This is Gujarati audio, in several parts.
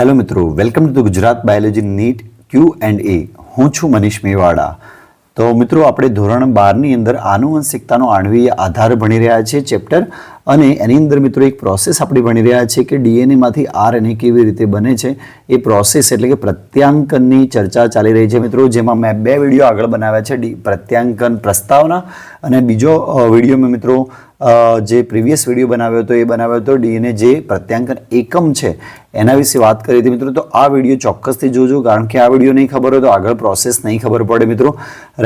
હેલો મિત્રો, welcome to Gujarat biology NEET Q and A. હું છું મનીષ મેવાડા. તો મિત્રો, આપણે ધોરણ બારની અંદર આનુવંશિકતાનો આણવીય આધાર ભણી રહ્યા છીએ, ચેપ્ટર. અને એની અંદર મિત્રો, એક પ્રોસેસ આપણે ભણી રહ્યા છીએ કે ડીએનએમાંથી આરએનએ કેવી રીતે બને છે. એ પ્રોસેસ એટલે કે પ્રત્યાંકનની ચર્ચા ચાલી રહી છે મિત્રો, જેમાં મેં બે વીડિયો આગળ બનાવ્યા છે પ્રત્યાંકન પ્રસ્તાવના. અને બીજો વીડિયો મેં મિત્રો જે પ્રીવિયસ વીડિયો બનાવ્યો હતો, એ બનાવ્યો હતો ડીએનએ જે પ્રત્યાંકન એકમ છે, એના વિશે વાત કરી હતી મિત્રો, તો આ વીડિયો ચોક્કસથી જોજો, કારણ કે આ વીડિયો નહીં ખબર હોય તો આગળ પ્રોસેસ નહીં ખબર પડે મિત્રો.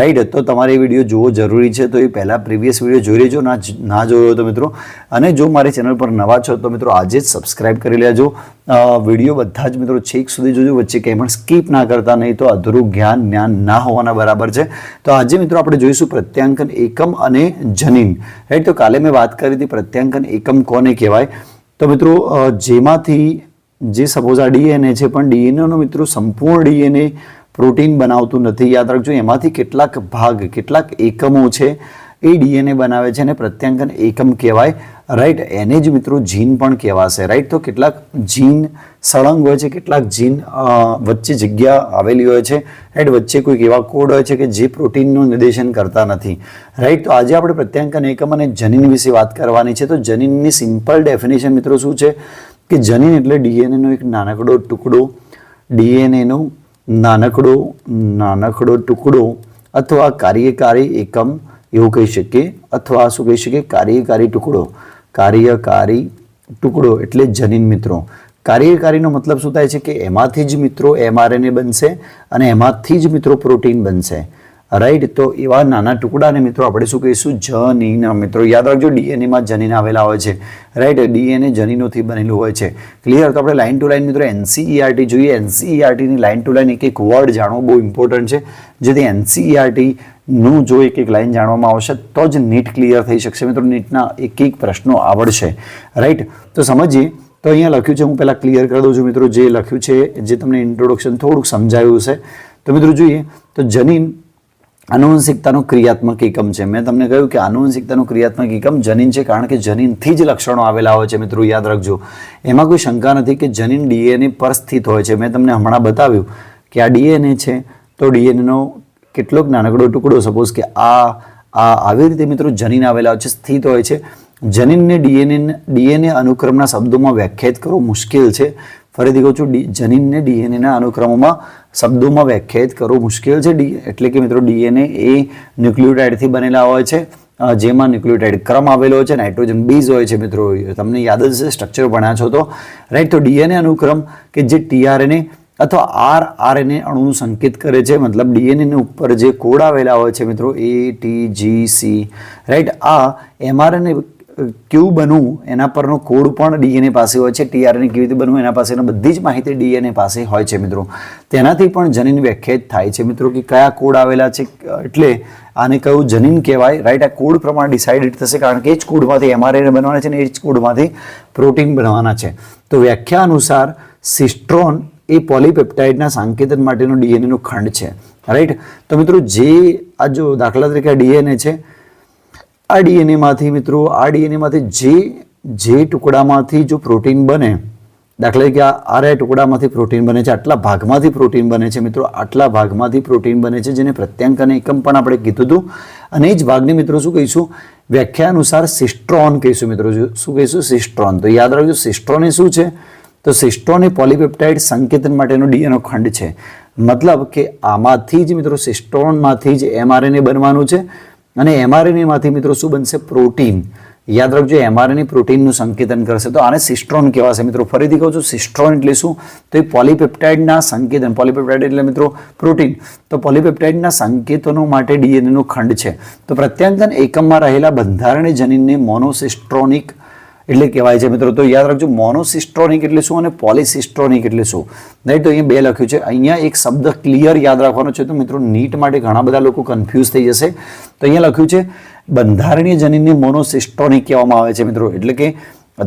રાઈટ તો તમારે એ વીડિયો જોવો જરૂરી છે, તો એ પહેલાં પ્રીવિયસ વીડિયો જોઈ લેજો, ના ના જોયો તો મિત્રો. અને જો મારી ચેનલ પર નવા છો, તો મિત્રો આજે જ સબસ્ક્રાઈબ કરી લેજો. વીડિયો બધા જ મિત્રો છેક સુધી જોજો, વચ્ચે કંઈ પણ સ્કીપ ના કરતા, નહીં તો અધૂરું જ્ઞાન જ્ઞાન ના હોવાના બરાબર છે. તો આજે મિત્રો આપણે જોઈશું પ્રત્યાંકન એકમ અને જનીન. રાઈટ તો કાલે મેં વાત કરી હતી પ્રત્યાંકન એકમ કોને કહેવાય? તો મિત્રો જેમાંથી જે સપોઝ આ ડીએનએ છે, પણ ડીએનએનો મિત્રો સંપૂર્ણ ડીએનએ પ્રોટીન બનાવતું નથી. યાદ રાખજો, એમાંથી કેટલાક ભાગ, કેટલાક એકમો છે. એ ડીએનએ બનાવે છે અને પ્રત્યાંકન એકમ કહેવાય. રાઈટ એને જ મિત્રો જીન પણ કહેવાશે. રાઈટ તો કેટલાક જીન સળંગ હોય છે, કેટલાક જીન વચ્ચે જગ્યા આવેલી હોય છે. રાઈટ વચ્ચે કોઈક એવા કોડ હોય છે કે જે પ્રોટીનનું નિર્દેશન કરતા નથી. રાઈટ તો આજે આપણે પ્રત્યાંકન એકમ અને જનીન વિશે વાત કરવાની છે. તો જનીનની સિમ્પલ ડેફિનેશન મિત્રો શું છે? કે જનીન એટલે ડીએનએનો એક નાનકડો ટુકડો ડીએનએનો નાનકડો નાનકડો ટુકડો અથવા કાર્યકારી એકમ એવું કહી શકીએ, અથવા શું કહી શકીએ, કાર્યકારી ટુકડો. કાર્યકારી ટુકડો એટલે જનીન મિત્રો. કાર્યકારીનો મતલબ શું થાય છે કે એમાંથી જ મિત્રો એમઆરએનએ બનશે અને એમાંથી જ મિત્રો પ્રોટીન બનશે. રાઈટ તો એવા નાના ટુકડાને મિત્રો આપણે શું કહીશું? જનીન મિત્રો. યાદ રાખજો ડીએનએમાં જનીન આવેલા હોય છે. રાઈટ ડીએનએ જનીનોથી બનેલું હોય છે. ક્લિયર તો આપણે લાઈન ટુ લાઈન મિત્રો એનસીઈઆરટી જોઈએ. એનસીઈઆરટીની લાઈન ટુ લાઈન એક એક વર્ડ જાણવું બહુ ઇમ્પોર્ટન્ટ છે. જેથી એનસીઈઆરટી નું જો એક એક લાઈન જાણવામાં આવશે, તો જ નીટ ક્લિયર થઈ શકશે. મિત્રો, નીટના એક એક પ્રશ્નો આવડશે. રાઈટ તો સમજીએ. તો અહીંયા લખ્યું છે, હું પહેલાં ક્લિયર કરી દઉં છું, મિત્રો, જે લખ્યું છે, જે તમને ઇન્ટ્રોડક્શન થોડુંક સમજાયું છે તો મિત્રો, જોઈએ. તો જનીન આનુવંશિકતાનો ક્રિયાત્મક એકમ છે. મેં તમને કહ્યું કે આનુવંશિકતાનો ક્રિયાત્મક એકમ જનીન છે, કારણ કે જનીનથી જ લક્ષણો આવેલા હોય છે, મિત્રો, યાદ રાખજો. એમાં કોઈ શંકા નથી કે જનીન ડીએનએ પર સ્થિત હોય છે. મેં તમને હમણાં બતાવ્યું કે આ ડીએનએ છે, તો ડીએનએનો કેટલોક નાનકડો ટુકડો સપોઝ કે આ આ આવી રીતે મિત્રો જનીન આવેલા છે, સ્થિત હોય છે. જનીનને ડીએનએ ડીએનએ અનુક્રમના શબ્દોમાં વ્યાખ્યાયિત કરવું મુશ્કેલ છે. ફરીથી કહું છું જનીનને ડીએનએના અનુક્રમોમાં શબ્દોમાં વ્યાખ્યાયિત કરવું મુશ્કેલ છે. ડી, એટલે કે મિત્રો ડીએનએ એ ન્યુક્લિયોટાઇડથી બનેલા હોય છે. જેમાં ન્યુક્લિયોટાઇડ ક્રમ આવેલો હોય છે, નાઇટ્રોજન બેઝ હોય છે મિત્રો. તમને યાદ જ છે સ્ટ્રક્ચર ભણ્યા છો તો. રાઈટ તો ડીએનએ અનુક્રમ કે જે ટીઆરએનએ અથવા આર આરએનએ અણુનું સંકેત કરે છે. મતલબ ડીએનએની ઉપર જે કોડ આવેલા હોય છે મિત્રો, A, T, G, C, right? આ એમઆરએનએ ક્યુ બનવું એના પરનો કોડ પણ ડીએનએ પાસે હોય છે. ટીઆરએનએ કેવી રીતે બનવું એના પાસેનો બધી જ માહિતી ડીએનએ પાસે હોય છે મિત્રો. તેનાથી પણ જનીન વ્યાખ્યાયિત થાય છે મિત્રો કે કયા કોડ આવેલા છે. એટલે આને કયું જનીન કહેવાય, રાઈટ? આ કોડ પ્રમાણે ડિસાઇડેડ થશે કારણ કે એ જ કોડમાંથી એમઆરએનએ બનવાના છે ને એ જ કોડમાંથી પ્રોટીન બનવાના છે. તો વ્યાખ્યા અનુસાર સિસ્ટ્રોન એ પોલીપેપ્ટાઇડના સાંકેતન માટેનો ડીએનએનો ખંડ છે. રાઈટ તો મિત્રો, જે આ જો દાખલા તરીકે આ ડીએનએ છે, આ ડીએનએમાંથી મિત્રો, આ ડીએનએમાંથી જે જે ટુકડામાંથી જો પ્રોટીન બને, દાખલા તરીકે આ આરે ટુકડામાંથી પ્રોટીન બને છે, આટલા ભાગમાંથી પ્રોટીન બને છે મિત્રો, આટલા ભાગમાંથી પ્રોટીન બને છે જેને પ્રત્યાંકન એકમ પણ આપણે કીધું હતું. અને એ જ ભાગને મિત્રો શું કહીશું? વ્યાખ્યા અનુસાર સિસ્ટ્રોન કહીશું મિત્રો શું કહીશું? સિસ્ટ્રોન. તો યાદ રાખજો, સિસ્ટ્રોન એ શું છે? તો સિસ્ટ્રોન એ પોલીપેપ્ટાઇડ સંકેતન માટેનો ડીએનએ ખંડ છે. મતલબ કે આમાંથી જ મિત્રો સિસ્ટ્રોનમાંથી જ એમઆરએનએ બનવાનું છે અને એમઆરએનએમાંથી મિત્રો શું બનશે? પ્રોટીન. યાદ રાખજો એમઆરએનએ પ્રોટીનનું સંકેતન કરશે. તો આને સિસ્ટ્રોન કહેવાશે મિત્રો. ફરીથી કહું છું સિસ્ટ્રોન એટલે શું? તો એ પોલીપેપ્ટાઇડના સંકેતન. પોલીપેપ્ટાઇડ એટલે મિત્રો પ્રોટીન. તો પોલીપેપ્ટાઇડના સંકેતનો માટે ડીએનએનો ખંડ છે. તો પ્રત્યાંકન એકમમાં રહેલા બંધારણીય જનીનને મોનોસિસ્ટ્રોનિક એટલે કહેવાય છે મિત્રો, તો યાદ રાખજો મોનોસિસ્ટ્રોનિક એટલે શું અને પોલિસિસ્ટ્રોનિક એટલે શું? નહીં તો અહીંયા બે લખ્યું છે. અહીંયા એક શબ્દ ક્લિયર યાદ રાખવાનો છે તો મિત્રો નીટ માટે ઘણા બધા લોકો કન્ફ્યુઝ થઈ જશે. તો અહીંયા લખ્યું છે, બંધારણીય જનીનને મોનોસિસ્ટ્રોનિક કહેવામાં આવે છે મિત્રો. એટલે કે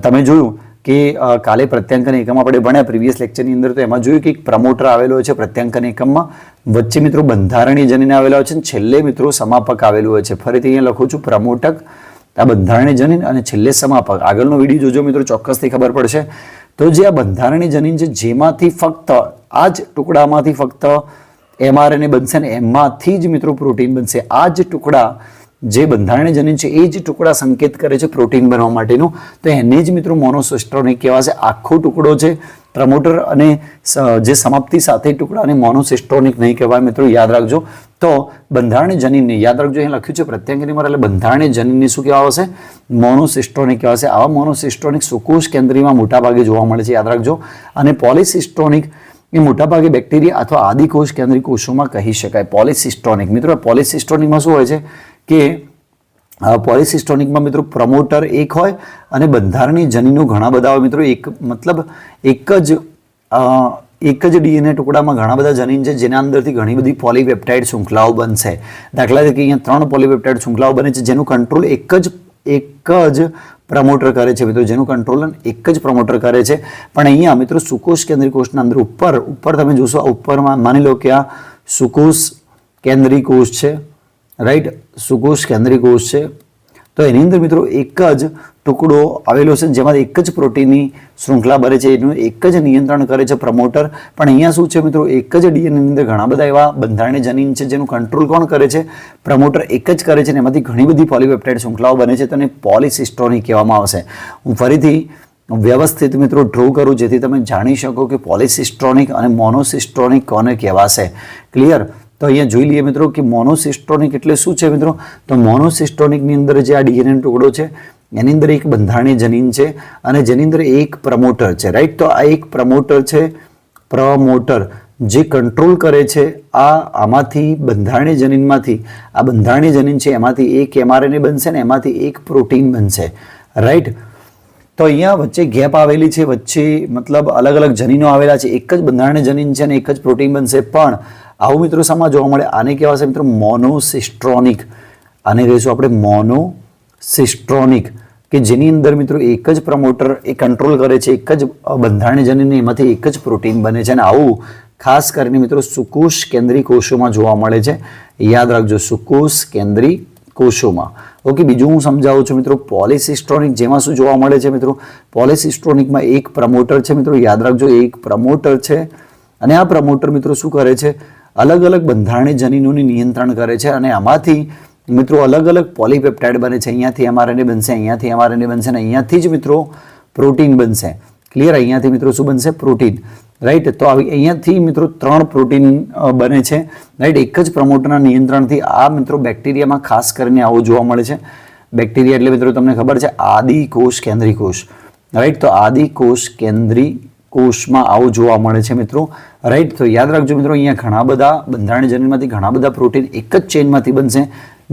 તમે જોયું કે કાલે પ્રત્યાંકન એકમ આપણે ભણ્યા પ્રીવિયસ લેક્ચરની અંદર તો એમાં જોયું કે એક પ્રમોટર આવેલો છે પ્રત્યાંકન એકમમાં. વચ્ચે મિત્રો બંધારણીય જનીન આવેલા હોય છે છેલ્લે મિત્રો સમાપક આવેલું હોય છે. ફરીથી અહીંયા લખું છું, પ્રમોટક આ બંધારણીય જનીન અને છેલ્લે સમાપક. આગળનો વીડિયો જોજો મિત્રો, ચોક્કસથી ખબર પડશે. તો જે આ બંધારણીય જનીન છે, જેમાંથી ફક્ત આ જ ટુકડામાંથી ફક્ત એમઆરએનએ બનશે ને એમાંથી જ મિત્રો પ્રોટીન બનશે. આ જ ટુકડા, જે બંધારણીય જનીન છે, એ જ ટુકડા સંકેત કરે છે પ્રોટીન બનવા માટેનું. તો એને જ મિત્રો મોનોસિસ્ટ્રોનિક કહેવાશે. આખો ટુકડો છે પ્રમોટર અને જે સમાપ્તિ સાથે ટુકડાને મોનોસિસ્ટોનિક નહીં કહેવાય મિત્રો, યાદ રાખજો. તો બંધારણીય જનીનને, યાદ રાખજો અહીં લખ્યું છે પ્રત્યંગનીમાં એટલે બંધારણીય જનીનની શું કહેવા આવશે? મોનોસિસ્ટ્રોનિક કહેવાશે આવા મોનોસિસ્ટ્રોનિક સુકોષ કેન્દ્રીયમાં મોટાભાગે જોવા મળે છે, યાદ રાખજો. અને પોલિસિસ્ટોનિક એ મોટાભાગે બેક્ટેરિયા અથવા આદિકોષ કેન્દ્રીય કોષોમાં કહી શકાય. પોલિસિસ્ટ્રોનિક મિત્રો પોલિસિસ્ટ્રોનિકમાં શું હોય છે? કે પોલિસિસ્ટોનિકમાં મિત્રો પ્રમોટર એક હોય અને બંધારણીય જનીનો ઘણા બધા હોય. મિત્રો એક, મતલબ એક જ એક જ ડીએનએ ટુકડામાં ઘણા બધા જનીન છે જેના અંદરથી ઘણી બધી પોલીપેપ્ટાઇડ શૃંખલાઓ બનશે. દાખલા તરીકે અહીંયા ત્રણ પોલીપેપ્ટાઇડ શૃંખલાઓ બને છે જેનું કંટ્રોલ એક જ એક જ પ્રમોટર કરે છે. મિત્રો જેનું કંટ્રોલ એક જ પ્રમોટર કરે છે. પણ અહીંયા મિત્રો સુકોષ કેન્દ્રીય કોષના અંદર ઉપર ઉપર તમે જોશો ઉપરમાં માની લો કે આ સુકોષ કેન્દ્રીય કોષ છે. રાઈટ સુકોષ કેન્દ્રી કોષ છે. તો એની અંદર મિત્રો એક જ ટુકડો આવેલો છે, જેમાં એક જ પ્રોટીનની શૃંખલા બને છે. એનું એક જ નિયંત્રણ કરે છે પ્રમોટર પણ અહીંયા શું છે મિત્રો, એક જ ડીએનએની અંદર ઘણા બધા એવા બંધારણીય જનીન છે, જેનું કંટ્રોલ કોણ કરે છે? પ્રમોટર એક જ કરે છે અને એમાંથી ઘણી બધી પોલીપેપ્ટાઇડ શૃંખલાઓ બને છે, તેને પોલિસિસ્ટોની કહેવામાં આવશે હું ફરીથી વ્યવસ્થિત મિત્રો ડ્રો કરું, જેથી તમે જાણી શકો કે પોલિસિસ્ટ્રોનિક અને મોનોસિસ્ટ્રોનિક કોને કહેવાશે. ક્લિયર તો અહીંયા જોઈ લઈએ મિત્રો કે મોનોસિસ્ટ્રોનિક એટલે શું છે મિત્રો? તો મોનોસિસ્ટ્રોનિકની અંદર જે આ ડીએનએ ટુકડો છે, એની અંદર એક બંધારણીય જનીન છે અને જેની અંદર એક પ્રમોટર છે રાઈટ તો આ એક પ્રમોટર છે પ્રમોટર જે કંટ્રોલ કરે છે આ આમાંથી બંધારણીય જનીનમાંથી, આ બંધારણીય જનીન છે એમાંથી એક એમઆરએનએ બનશે ને એમાંથી એક પ્રોટીન બનશે રાઈટ તો અહીંયા વચ્ચે ગેપ આવેલી છે, વચ્ચે મતલબ અલગ અલગ જનીનો આવેલા છે, એક જ બંધારણીય જનીન છે અને એક જ પ્રોટીન બનશે, પણ આવું મિત્રો શામાં જોવા મળે, આને કહેવાશે મિત્રો મોનોસિસ્ટ્રોનિક આને કહીશું આપણે મોનોસિસ્ટ્રોનિક કે જેની અંદર મિત્રો એક જ પ્રમોટર એ કંટ્રોલ કરે છે, એક જ બંધારણીય જનીન એમાંથી એક જ પ્રોટીન બને છે અને આવું ખાસ કરીને મિત્રો સુકોષ કેન્દ્રી કોષોમાં જોવા મળે છે. યાદ રાખજો સુકોષ કેન્દ્રી કોષોમાં. ઓકે, બીજું હું સમજાવું છું મિત્રો પોલિસિસ્ટ્રોનિક જેમાં શું જોવા મળે છે મિત્રો? પોલિસિસ્ટ્રોનિકમાં એક પ્રમોટર છે મિત્રો, યાદ રાખજો, એક પ્રમોટર છે. અને આ પ્રમોટર મિત્રો શું કરે છે? અલગ અલગ બંધારણીય જનીનોની નિયંત્રણ કરે છે અને આમાંથી મિત્રો અલગ અલગ પોલીપેપ્ટાઇડ બને છે. અહીંયાથી એમઆરએનએ બનશે, અહીંયાથી એમઆરએનએ બનશે અને અહીંયાથી જ મિત્રો પ્રોટીન બનશે. ક્લિયર અહીંયાથી મિત્રો શું બનશે? પ્રોટીન. રાઈટ તો આવી અહીંયાથી મિત્રો ત્રણ પ્રોટીન બને છે. રાઈટ એક જ પ્રમોટરના નિયંત્રણથી આ મિત્રો બેક્ટેરિયામાં ખાસ કરીને આવું જોવા મળે છે. બેક્ટેરિયા એટલે મિત્રો તમને ખબર છે આદિ કોષ કેન્દ્રી કોષ રાઈટ તો આદિ કોષ કેન્દ્રીય કોષમાં આવું જોવા મળે છે મિત્રો. રાઈટ તો યાદ રાખજો મિત્રો, અહીંયા ઘણા બધા બંધારણીય જનીનમાંથી ઘણા બધા પ્રોટીન એક જ ચેનમાંથી બનશે,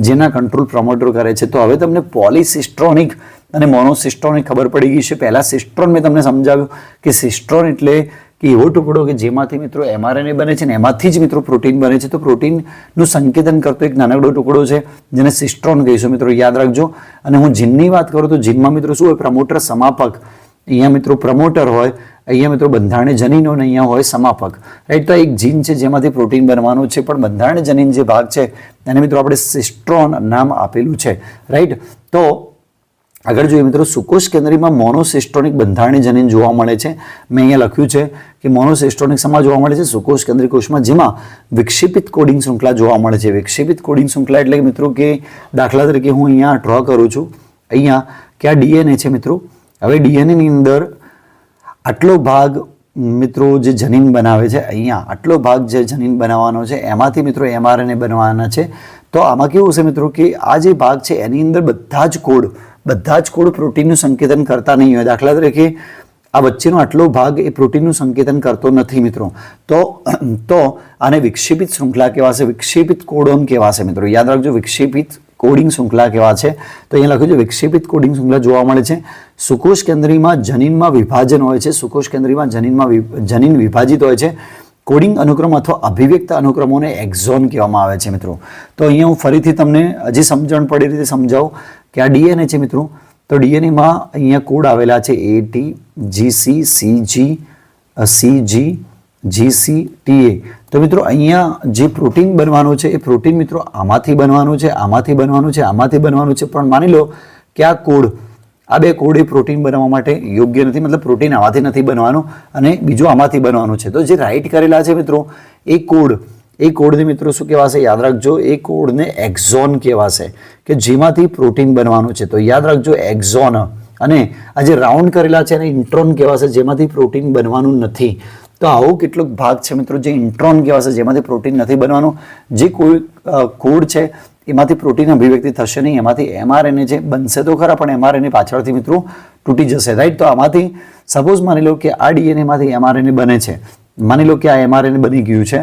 જેના કંટ્રોલ પ્રમોટર કરે છે. તો હવે તમને પોલિસિસ્ટ્રોનિક અને મોનોસિસ્ટ્રોનિક ખબર પડી ગઈ છે. પહેલાં સિસ્ટ્રોન મેં તમને સમજાવ્યું કે સિસ્ટ્રોન એટલે કે એવો ટુકડો કે જેમાંથી મિત્રો એમઆરએનએ બને છે ને એમાંથી જ મિત્રો પ્રોટીન બને છે. તો પ્રોટીનનું સંકેતન કરતો એક નાનકડો ટુકડો છે, જેને સિસ્ટ્રોન કહીશું મિત્રો, યાદ રાખજો. અને હું જીનની વાત કરું તો જીનમાં મિત્રો શું હોય? પ્રમોટર સમાપક. અહીંયા મિત્રો પ્રમોટર હોય અહીંયા મિત્રો બંધારણીય જનીનો અને અહીંયા હોય સમાપક. રાઈટ તો એક જીન છે જેમાંથી પ્રોટીન બનવાનું છે, પણ બંધારણીય જનીન જે ભાગ છે, એને મિત્રો આપણે સિસ્ટ્રોન નામ આપેલું છે. રાઈટ તો આગળ જોઈએ મિત્રો સુકોષ કેન્દ્રીમાં મોનોસિસ્ટોનિક બંધારણીય જનીન જોવા મળે છે. મેં અહીંયા લખ્યું છે કે મોનોસિસ્ટોનિક સમાજ જોવા મળે છે સુકોષ કેન્દ્રીય કોષમાં, જેમાં વિક્ષેપિત કોડિંગ શૃંખલા જોવા મળે છે. વિક્ષેપિત કોડિંગ શૃંખલા એટલે મિત્રો કે દાખલા તરીકે હું અહીંયા ડ્રો કરું છું. અહીંયા કે આ ડીએનએ છે મિત્રો? હવે ડીએનએની અંદર આટલો ભાગ મિત્રો જે જનીન બનાવે છે, અહીંયા આટલો ભાગ જે જનીન બનાવવાનો છે, એમાંથી મિત્રો એમઆરએનએ બનવાના છે. તો આમાં કેવું છે મિત્રો કે આ જે ભાગ છે, એની અંદર બધા જ કોડ, બધા જ કોડ પ્રોટીનનું સંકેતન કરતા નહીં હોય. દાખલા તરીકે, આ વચ્ચેનો આટલો ભાગ એ પ્રોટીનનું સંકેતન કરતો નથી મિત્રો. તો તો આને વિક્ષેપિત શૃંખલા કહેવાશે, વિક્ષેપિત કોડોન કહેવાશે મિત્રો. યાદ રાખજો, વિક્ષેપિત કોડિંગ શૃંખલા કેવા છે? તો અહીંયા લખ્યું છે, વિક્ષેપિત કોડિંગ શૃંખલા જોવા મળે છે. સુકોષ કેન્દ્રીમાં જનીનમાં વિભાજન હોય છે. સુકોષ કેન્દ્રીમાં જનીનમાં જનીન વિભાજિત હોય છે. કોડિંગ અનુક્રમ અથવા અભિવ્યક્ત અનુક્રમોને એક્ઝોન કહેવામાં આવે છે, મિત્રો. તો અહીંયા હું ફરીથી તમને હજી સમજણ પડે રીતે સમજાવું કે આ ડીએનએ છે, મિત્રો. તો ડીએનએમાં અહીંયા કોડ આવેલા છે A T G C C G C G G C T A તો મિત્રો, અહીંયા જે પ્રોટીન બનવાનું છે, એ પ્રોટીન મિત્રો આમાંથી બનવાનું છે, આમાંથી બનવાનું છે, આમાંથી બનવાનું છે. પણ માની લો કે આ કોડ, આ બે કોડ એ પ્રોટીન બનાવવા માટે યોગ્ય નથી, મતલબ પ્રોટીન આમાંથી નથી બનવાનું અને બીજું આમાંથી બનવાનું છે. તો જે રાઈટ કરેલા છે મિત્રો, એ કોડ, એ કોડને મિત્રો શું કહેવાશે? યાદ રાખજો, એ કોડને એક્ઝોન કહેવાશે, કે જેમાંથી પ્રોટીન બનવાનું છે. તો યાદ રાખજો, એક્ઝોન. અને આ જે રાઉન્ડ કરેલા છે, એને ઇન્ટ્રોન કહેવાશે, જેમાંથી પ્રોટીન બનવાનું નથી. તો આવો કેટલોક ભાગ છે મિત્રો જે ઇન્ટ્રોન કહેવાશે, જેમાંથી પ્રોટીન નથી બનવાનું. જે કોઈ કોડ છે, એમાંથી પ્રોટીન અભિવ્યક્તિ થશે નહીં. એમાંથી એમઆરએનએ જે બનશે તો ખરા, પણ એમઆરએનએ પાછળથી મિત્રો તૂટી જશે રાઈટ તો આમાંથી સપોઝ માની લો કે આ ડીએનએમાંથી એમઆરએનએ બને છે. માની લો કે આ એમઆરએનએ બની ગયું છે.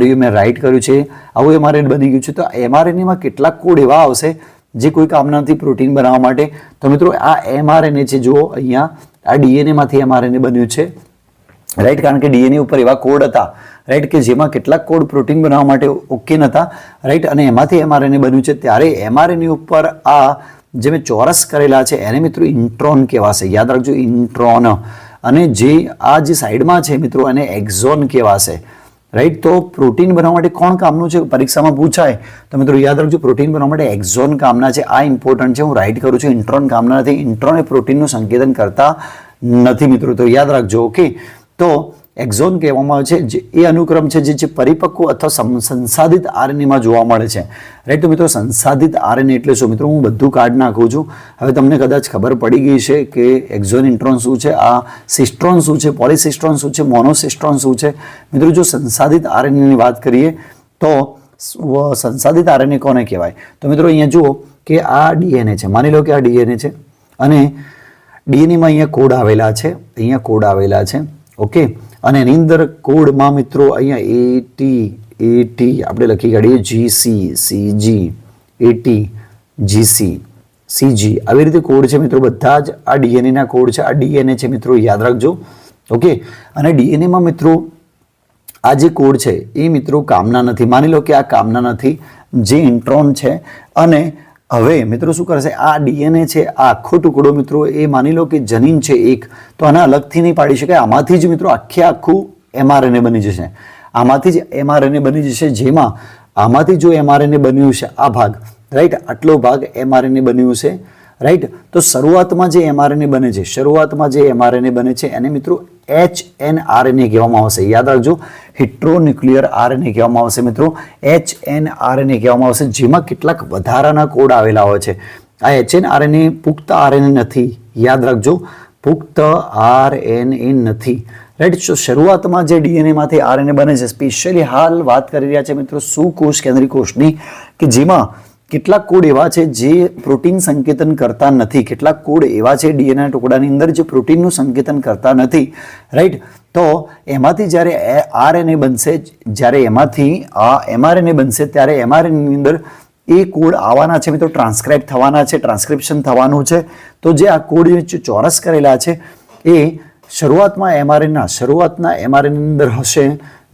રહ્યું મેં રાઈટ કર્યું છે. આવું એમઆરએનએ બની ગયું છે. તો એમઆરએનએમાં કેટલાક કોડ એવા આવશે જે કોઈ કામના નથી પ્રોટીન બનાવવા માટે. તો મિત્રો આ એમઆરએનએ છે, જુઓ, અહીંયા આ ડીએનએમાંથી એમઆરએનએ બન્યું છે. રાઈટ કારણ કે ડીએનએ ઉપર એવા કોડ હતા. રાઈટ કે જેમાં કેટલાક કોડ પ્રોટીન બનાવવા માટે ઓકે નહોતા રાઈટ અને એમાંથી એમઆરએનએ બન્યું છે. ત્યારે એમઆરએનએ ઉપર આ જે મેં ચોરસ કરેલા છે, એને મિત્રો ઇન્ટ્રોન કહેવાશે. યાદ રાખજો ઇન્ટ્રોન અને જે આ જે સાઈડમાં છે મિત્રો, એને એક્ઝોન કહેવાશે. રાઈટ તો પ્રોટીન બનાવવા માટે કોણ કામનું છે? પરીક્ષામાં પૂછાય. તો મિત્રો યાદ રાખજો પ્રોટીન બનાવવા માટે એક્ઝોન કામના છે. આ ઇમ્પોર્ટન્ટ છે. હું રાઈટ કરું છું ઇન્ટ્રોન કામના નથી. ઇન્ટ્રોન એ પ્રોટીનનું સંકેતન કરતા નથી મિત્રો. તો યાદ રાખજો ઓકે તો એક્ઝોન કહેવામાં આવે છે એ અનુક્રમ છે જે પરિપક્વ અથવા સંસાધિત આરએનએમાં જોવા મળે છે. રાઈટ તો મિત્રો, સંસાધિત આરએનએ એટલે શું? મિત્રો, હું બધું કાર્ડ નાખું છું. હવે તમને કદાચ ખબર પડી ગઈ છે કે એક્ઝોન ઇન્ટ્રોન શું છે, આ સિસ્ટ્રોન શું છે, પોલિસિસ્ટ્રોન શું છે, મોનોસિસ્ટ્રોન શું છે? મિત્રો, જો સંસાધિત આરએનએની વાત કરીએ, તો સંસાધિત આરએનએ કોને કહેવાય? તો મિત્રો, અહીંયા જુઓ કે આ ડીએનએ છે. માની લો કે આ ડીએનએ છે. અને ડીએનએમાં અહીંયા કોડ આવેલા છે. અહીંયા કોડ આવેલા છે. ઓકે? અને એની અંદર કોડમાં મિત્રો અહીંયા એટી એટી આપણે લખી કાઢીએ G C C G A T G C C G આવી રીતે કોડ છે મિત્રો, બધા જ આ ડીએનએના કોડ છે. આ ડીએનએ છે મિત્રો, યાદ રાખજો. ઓકે? અને ડીએનએમાં મિત્રો, આ જે કોડ છે, એ મિત્રો કામના નથી. માની લો કે આ કામના નથી. જે ઇન્ટ્રોન છે અને હવે મિત્રો શું કરશે? આ ડીએનએ છે, આ આખો ટુકડો મિત્રો, એ માની લો કે જનીન છે એક, તો આને અલગથી નહીં પાડી શકાય. આમાંથી જ મિત્રો આખે આખું એમઆરએનએ બની જશે. આમાંથી જ એમઆરએનએ બની જશે, જેમાં આમાંથી જો એમઆરએનએ બન્યું છે આ ભાગ રાઈટ આટલો ભાગ એમઆરએનએ બન્યું છે. રાઈટ તો શરૂઆતમાં જે એમઆરએનએ બને છે, શરૂઆતમાં જે એમઆરએનએ બને છે, એને મિત્રો એચ એન આરએનએ કહેવામાં આવશે. યાદ રાખજો, હિટ્રોન્યુક્લિયર આરએનએ કહેવામાં આવશે મિત્રો. એચ એન આરએનએ કહેવામાં આવશે, જેમાં કેટલાક વધારાના કોડ આવેલા હોય છે. આ એચ એન આરએનએ પુખ્ત આરએનએ નથી. યાદ રાખજો, પુખ્ત આરએનએ નથી. રાઈટ સો શરૂઆતમાં જે ડીએનએમાંથી આરએનએ બને છે, સ્પેશિયલી હાલ વાત કરી રહ્યા છે મિત્રો સુકોષ કેન્દ્રીય કોષની, કે જેમાં કેટલાક કોડ એવા છે જે પ્રોટીન સંકેતન કરતા નથી. કેટલાક કોડ એવા છે ડીએનએ ટુકડાની અંદર જે પ્રોટીનનું સંકેતન કરતા નથી. રાઈટ તો એમાંથી જ્યારે આરએનએ બનશે, જ્યારે એમાંથી આ એમઆરએનએ બનશે, ત્યારે એમઆરએનની અંદર એ કોડ આવવાના છે. મિત્રો ટ્રાન્સક્રાઇબ થવાના છે ટ્રાન્સક્રિપ્શન થવાનું છે. તો જે આ કોડ ચોરસ કરેલા છે, એ શરૂઆતમાં એમઆરએનના, શરૂઆતના એમઆરએનની અંદર હશે.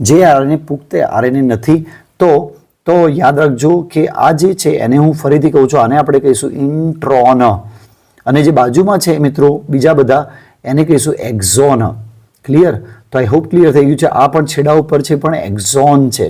જે આરએનએ પુખ્ત આરએનએ નથી. તો તો યાદ રાખજો કે આ જે છે એને હું ફરીથી કહું છું, આને આપણે કહીશું ઇન્ટ્રોન. અને જે બાજુમાં છે મિત્રો, બીજા બધા, એને કહીશું એક્ઝોન. ક્લિયર તો આઈ હોપ ક્લિયર થઈ ગયું છે. આ પણ છેડા ઉપર છે, પણ એક્ઝોન છે.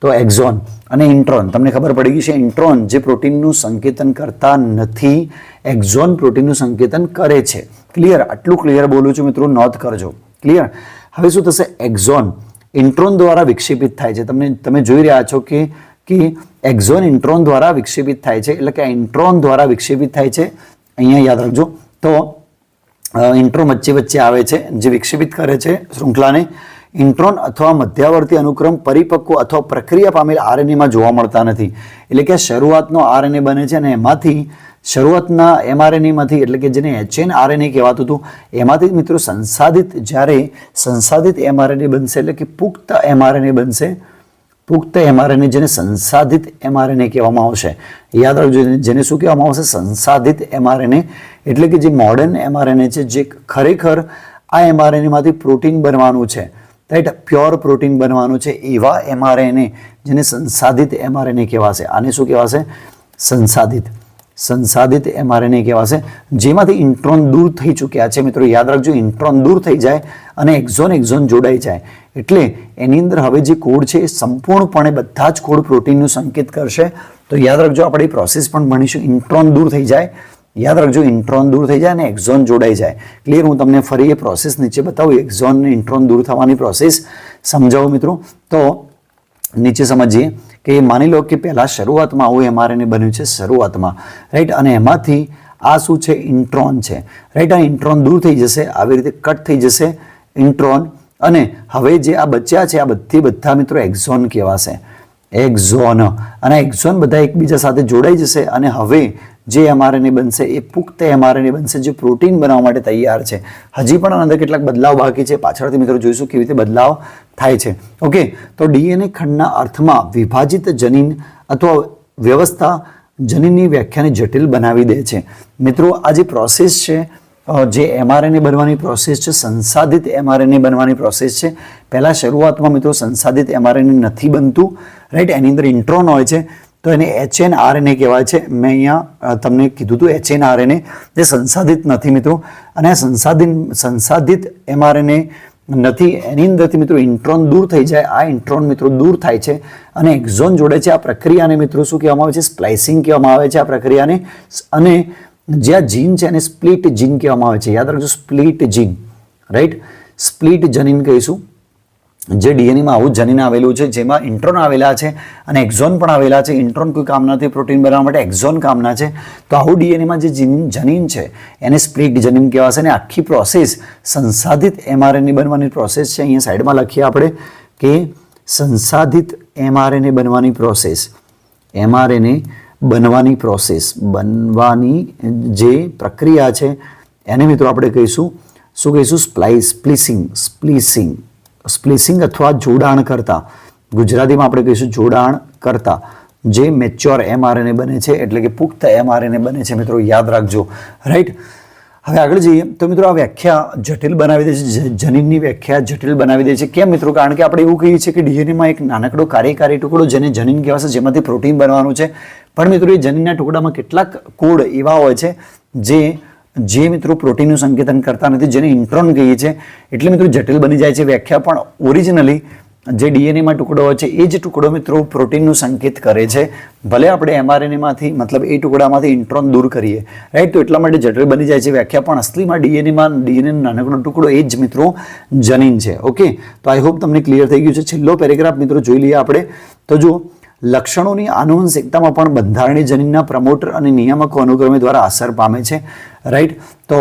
તો એક્ઝોન અને ઇન્ટ્રોન. તમને ખબર પડી ગઈ છે, ઇન્ટ્રોન જે પ્રોટીનનું સંકેતન કરતા નથી, એક્ઝોન પ્રોટીનનું સંકેતન કરે છે. ક્લિયર આટલું ક્લિયર બોલું છું મિત્રો, નોંધ કરજો. ક્લિયર હવે શું થશે? એક્ઝોન. ઇન્ટ્રોન દ્વારા વિક્ષેપિત થાય છે. તમને, તમે જોઈ રહ્યા છો કે કે એક્ઝોન ઇન્ટ્રોન દ્વારા વિક્ષેપિત થાય છે. એટલે કે ઇન્ટ્રોન દ્વારા વિક્ષેપિત થાય છે. અહીંયા યાદ રાખજો. તો ઇન્ટ્રોન વચ્ચે વચ્ચે આવે છે, જે વિક્ષેપિત કરે છે શૃંખલાને. ઇન્ટ્રોન અથવા મધ્યાવર્તી અનુક્રમ પરિપક્વ અથવા પ્રક્રિયા પામેલ આરએનએમાં જોવા મળતા નથી. એટલે કે શરૂઆતનો આરએનએ બને છે અને એમાંથી શરૂઆતના એમઆરએનએમાંથી, એટલે કે જેને એચએન આરએનએ કહેવાતું હતું, એમાંથી મિત્રો સંસાધિત, જ્યારે સંસાધિત એમઆરએનએ બનશે, એટલે કે પુખ્ત એમઆરએનએ બનશે, પુખ્ત એમઆરએનએ જેને સંસાધિત એમઆરએનએ કહેવામાં આવશે. યાદ રાખજો, જેને- શું કહેવામાં આવશે? સંસાધિત એમઆરએનએ. એટલે કે જે મોડર્ન એમઆરએનએ છે, જે ખરેખર આ એમઆરએનએમાંથી પ્રોટીન બનવાનું છે. રાઈટ પ્યોર પ્રોટીન બનવાનું છે, એવા એમઆરએનએ જેને સંસાધિત એમઆરએનએ કહેવાશે. આને શું કહેવાશે? સંસાધિત. સંસાધિત એમઆરએનએ કહેવાશે, જેમાંથી ઇન્ટ્રોન દૂર થઈ ચૂક્યા છે. મિત્રો, યાદ રાખજો, ઇન્ટ્રોન દૂર થઈ જાય અને એક્ઝોન એક્ઝોન જોડાઈ જાય. એટલે એની અંદર હવે જે કોડ છે, એ સંપૂર્ણપણે બધા જ કોડ પ્રોટીનનું સંકેત કરશે. તો યાદ રાખજો, આપણે એ પ્રોસેસ પણ ભણીશું. ઇન્ટ્રોન દૂર થઈ જાય. યાદ રાખજો, ઇન્ટ્રોન દૂર થઈ જાય અને એક્ઝોન જોડાઈ જાય. ક્લિયર હું તમને ફરી એ પ્રોસેસ નીચે બતાવું. એક્ઝોન ઇન્ટ્રોન દૂર થવાની પ્રોસેસ સમજાવું, મિત્રો. તો નીચે સમજીએ. કે એ માની લો કે પહેલાં શરૂઆતમાં આવું એમઆરએનએ બન્યું છે, શરૂઆતમાં. રાઈટ અને એમાંથી આ શું છે? ઇન્ટ્રોન છે. રાઈટ આ ઇન્ટ્રોન દૂર થઈ જશે, આવી રીતે કટ થઈ જશે, ઇન્ટ્રોન. અને હવે જે આ બચ્યા છે, આ બધી, બધા મિત્રો એક્ઝોન કહેવાશે. એક્ઝોન અને એક્ઝોન બધા એકબીજા સાથે જોડાઈ જશે અને હવે જે એમઆરએનએ બનશે, એ પુખ્ત એમઆરએનએ બનશે, જે પ્રોટીન બનાવવા માટે તૈયાર છે. હજી પણ અંદર કેટલાક બદલાવ બાકી છે. પાછળથી મિત્રો જોઈશું કેવી રીતે બદલાવ થાય છે. ઓકે તો ડીએનએ ખંડના અર્થમાં વિભાજિત જનીન અથવા વ્યવસ્થા જનીનની વ્યાખ્યાને જટિલ બનાવી દે છે. મિત્રો, આ જે પ્રોસેસ છે જે એમઆરએનએ બનવાની પ્રોસેસ છે, સંસાધિત એમઆરએનએ બનવાની પ્રોસેસ છે. પહેલાં શરૂઆતમાં મિત્રો સંસાધિત એમઆરએનએ નથી બનતું રાઈટ એની અંદર ઇન્ટ્રોન હોય છે. તો એને એચએન આરએનએ કહેવાય છે. મેં અહીંયા તમને કીધું હતું એચએન આરએનએ જે સંસાધિત નથી મિત્રો. અને સંસાધિત સંસાધિત એમઆરએનએ નથી. એની અંદરથી મિત્રો ઇન્ટ્રોન દૂર થઈ જાય. આ ઇન્ટ્રોન મિત્રો દૂર થાય છે. અને એક્ઝોન જોડે છે આ પ્રક્રિયાને મિત્રો શું કહેવામાં આવે છે? સ્પ્લાઇસિંગ કહેવામાં આવે છે આ પ્રક્રિયાને. અને જે આ જીન છે એને સ્પ્લિટ જીન કહેવામાં આવે છે. યાદ રાખજો, સ્પ્લિટ જીન. રાઈટ સ્પ્લિટ જનીન કહીશું. જે ડીએનએમાં આવું જનીન આવેલું છે, જેમાં ઇન્ટ્રોન આવેલા છે અને એક્ઝોન પણ આવેલા છે. ઇન્ટ્રોન કોઈ કામના નથી, પ્રોટીન બનાવવા માટે એક્ઝોન કામના છે. તો આવું ડીએનએમાં જે જીન, જનીન છે, એને સ્પ્લિટ જનીન કહેવાશે અને આખી પ્રોસેસ સંસાધિત એમઆરએનએ બનવાની પ્રોસેસ છે. અહીંયા સાઈડમાં લખીએ આપણે કે સંસાધિત એમઆરએનએ બનવાની પ્રોસેસ. એમઆરએનએ બનવાની પ્રોસેસ, બનવાની જે પ્રક્રિયા છે, એને મિત્રો આપણે કહીશું, શું કહીશું? સ્પ્લાઇસ, સ્પ્લિસિંગ સ્પ્લિસિંગ સ્પ્લિસિંગ અથવા જોડાણ કરતા. ગુજરાતીમાં આપણે કહીશું જોડાણ કરતા. જે મેચ્યોર એમઆરએનએ બને છે, એટલે કે પુખ્ત એમઆરએનએ બને છે, મિત્રો યાદ રાખજો. રાઈટ? હવે આગળ જઈએ. તો મિત્રો આ વ્યાખ્યા જટિલ બનાવી દે છે જનીનની વ્યાખ્યા જટિલ બનાવી દે છે. કેમ મિત્રો? કારણ કે આપણે એવું કહીએ છીએ કે ડીએનએમાં એક નાનકડો કાર્યકારી ટુકડો જેને જનીન કહેવાશે, જેમાંથી પ્રોટીન બનવાનું છે. પણ મિત્રો એ જનીનના ટુકડામાં કેટલાક કોડ એવા હોય છે, જે જે મિત્રો પ્રોટીનનું સંકેતન કરતા નથી, જેને ઇન્ટ્રોન કહીએ છીએ એટલે મિત્રો જટિલ બની જાય છે વ્યાખ્યા. પણ ઓરિજિનલી જે ડીએનએમાં ટુકડો હોય છે, એ જ ટુકડો મિત્રો પ્રોટીનનું સંકેત કરે છે. ભલે આપણે એમઆરએનએમાંથી, મતલબ એ ટુકડામાંથી ઇન્ટ્રોન દૂર કરીએ રાઈટ તો એટલા માટે જટિલ બની જાય છે વ્યાખ્યા, પણ અસલીમાં ડીએનએમાં ડીએનએ નાનકડો ટુકડો એ જ મિત્રો જનીન છે ઓકે તો આઈ હોપ તમને ક્લિયર થઈ ગયું છે. છેલ્લો પેરેગ્રાફ મિત્રો જોઈ લઈએ આપણે. તો જો લક્ષણોની આનુવંશિકતામાં પણ બંધારણીય જનીનના પ્રમોટર અને નિયામકો અનુક્રમે દ્વારા અસર પામે છે રાઈટ તો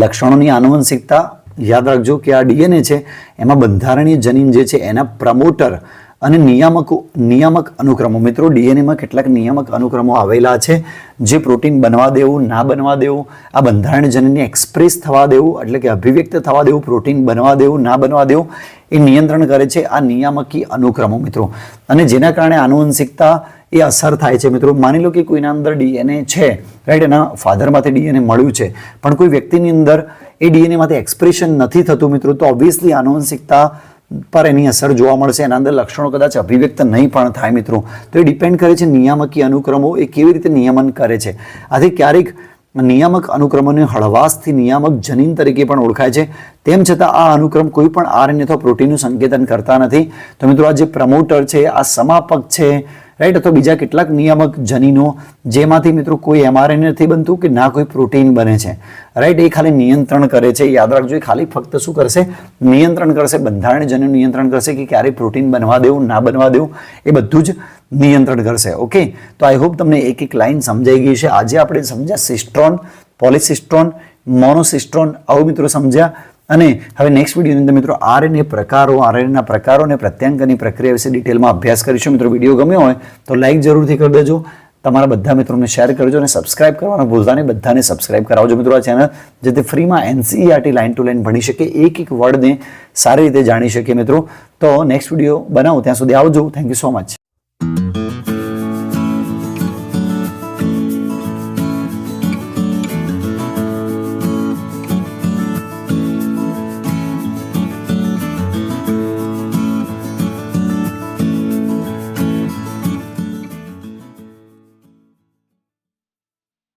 લક્ષણોની આનુવંશિકતા યાદ રાખજો કે આ ડીએનએ છે, એમાં બંધારણીય જનીન જે છે, એના પ્રમોટર અને નિયામકો નિયામક અનુક્રમો. મિત્રો, ડીએનએમાં કેટલાક નિયામક અનુક્રમો આવેલા છે, જે પ્રોટીન બનવા દેવું, ના બનવા દેવું, આ બંધારણ જનીનને એક્સપ્રેસ થવા દેવું, એટલે કે અભિવ્યક્ત થવા દેવું, પ્રોટીન બનવા દેવું, ના બનવા દેવું, એ નિયંત્રણ કરે છે આ નિયામકી અનુક્રમો. મિત્રો, અને જેના કારણે આનુવંશિકતા એ અસર થાય છે. મિત્રો, માની લો કે કોઈના અંદર ડીએનએ છે રાઈટ એના ફાધરમાંથી ડીએનએ મળ્યું છે. પણ કોઈ વ્યક્તિની અંદર એ ડીએનએમાંથી એક્સપ્રેશન નથી થતું, મિત્રો, તો ઓબ્વિયસલી આનુવંશિકતા પર એની અસર જોવા મળશે. એના અંદર લક્ષણો કદાચ અભિવ્યક્ત નહીં પણ થાય, મિત્રો. તો એ ડિપેન્ડ કરે છે નિયામકી અનુક્રમો એ કેવી રીતે નિયમન કરે છે. આથી ક્યારેક નિયામક અનુક્રમોને હળવાશથી નિયામક જનીન તરીકે પણ ઓળખાય છે. તેમ છતાં આ અનુક્રમ કોઈ પણ આરએનએ અથવા પ્રોટીનનું સંકેતન કરતા નથી. તો મિત્રો, આ જે પ્રમોટર છે, આ સમાપક છે રાઈટ અથવા બીજા કેટલાક નિયામક જનીનો જેમાંથી મિત્રો કોઈ એમઆરએનએ નથી બનતું કે ના કોઈ પ્રોટીન બને છે. રાઈટ એ ખાલી નિયંત્રણ કરે છે. યાદ રાખજો, એ ખાલી ફક્ત શું કરશે? નિયંત્રણ કરશે. બંધારણ જનીન નિયંત્રણ કરશે કે ક્યારે પ્રોટીન બનવા દેવું, ના બનવા દેવું, એ બધું જ નિયંત્રણ કરશે. ઓકે તો આઈ હોપ તમને એક એક લાઈન સમજાઈ ગઈ છે. આજે આપણે સમજ્યા સિસ્ટ્રોન, પોલિસિસ્ટ્રોન, મોનોસિસ્ટ્રોન, આવું મિત્રો સમજ્યા. અને હવે નેક્સ્ટ વિડીયોની અંદર મિત્રો આરએનએ પ્રકારો આરએનએના પ્રકારો અને પ્રત્યાંકની પ્રક્રિયા વિશે ડિટેલમાં અભ્યાસ કરીશું. મિત્રો વીડિયો ગમ્યો હોય તો લાઇક જરૂરથી કરી દેજો. તમારા બધા મિત્રોને શેર કરજો અને સબસ્ક્રાઇબ કરવાનું ભૂલતા નહીં બધાને સબસ્ક્રાઇબ કરાવજો. મિત્રો, આ ચેનલ જેથી ફ્રીમાં એનસીઈઆરટી લાઇન ટુ લાઇન ભણી શકે, એક એક વર્ડને સારી રીતે જાણી શકે મિત્રો. તો નેક્સ્ટ વીડિયો બનાવું, ત્યાં સુધી આવજો. Thank you so much